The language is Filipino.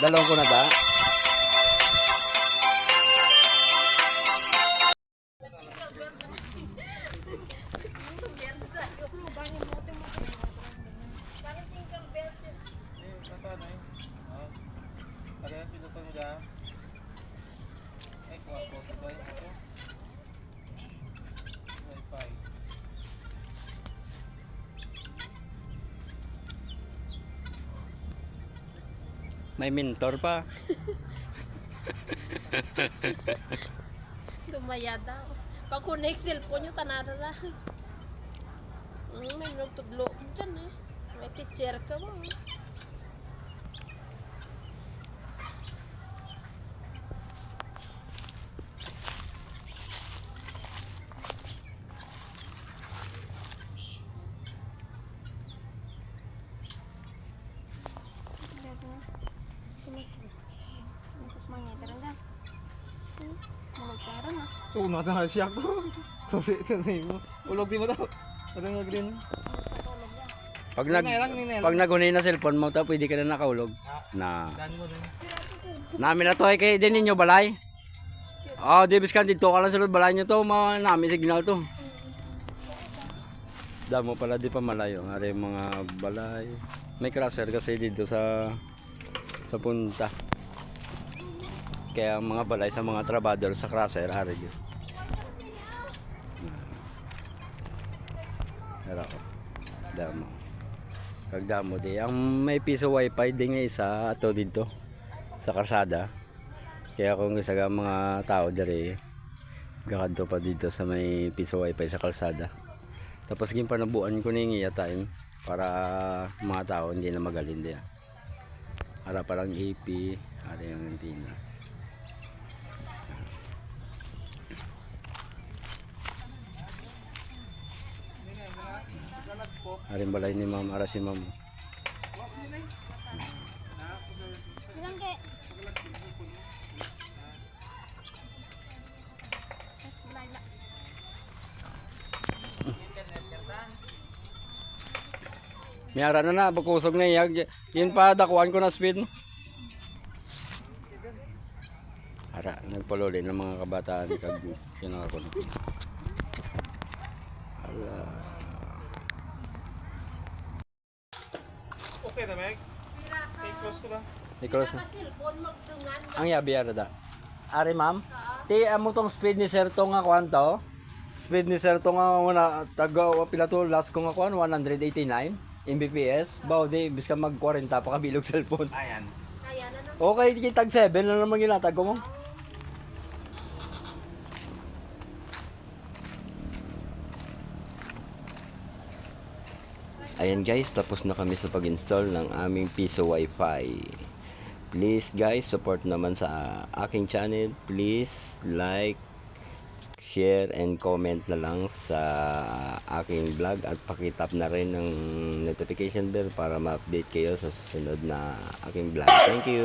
Dalawang ko na ba? Ada May mentor pa. Dumaya daw. Pag connect cellphone nyo, tanaro na. Mm, may nagtudlo mo eh. May teacher ka mo. eh. Oo, nata siya ko. Sabi ito na mo. Ulog di mo daw. Ano nga green? Pag nag pag nagunay na cellphone mo, ta pwede ka na nakaulog. Na. Mo rin. Namin na to ay kay din ninyo balay. Oh, di biskan dito ka lang sa loob balay nyo to, mga namin signal to. Damo pala di pa malayo, ari mga balay. May crosser kasi dito sa sa punta. Kaya ang mga balay sa mga trabador sa crosser ari yun. Pero damo. Kag damo di ang may piso wifi din nga isa ato dito sa karsada. Kaya kung isa ka mga tao dere gakadto pa dito sa may piso wifi sa kalsada. Tapos gin panabuan ko ning iya time para mga tao hindi na magalin diya. Ara parang AP, ara yung antina. Aring balay ni Ma'am, ara si Ma'am. Miyara na na, pagkusog na iyag. Yun pa, dakuan ko na speed. Ara, nagpaluli ng mga kabataan. Kag, yun ako na. Ala. Okay na, Meg? Okay, close ko lang. Cellphone, magtungan. ang yabi ara da. Ari ma'am, ti amo tong speed ni Sir to nga kwanto. Speed ni Sir to nga una taga pila to last ko nga kwan 189 Mbps. Baw di bis ka mag 40 pa kabilog cellphone. Ayan. Kaya na naman. Okay, tag 7 na naman ginatag ko mo. Ayan guys, tapos na kami sa pag-install ng aming piso wifi. Please guys, support naman sa aking channel. Please like, share, and comment na lang sa aking vlog at pakitap na rin ng notification bell para ma-update kayo sa susunod na aking vlog. Thank you!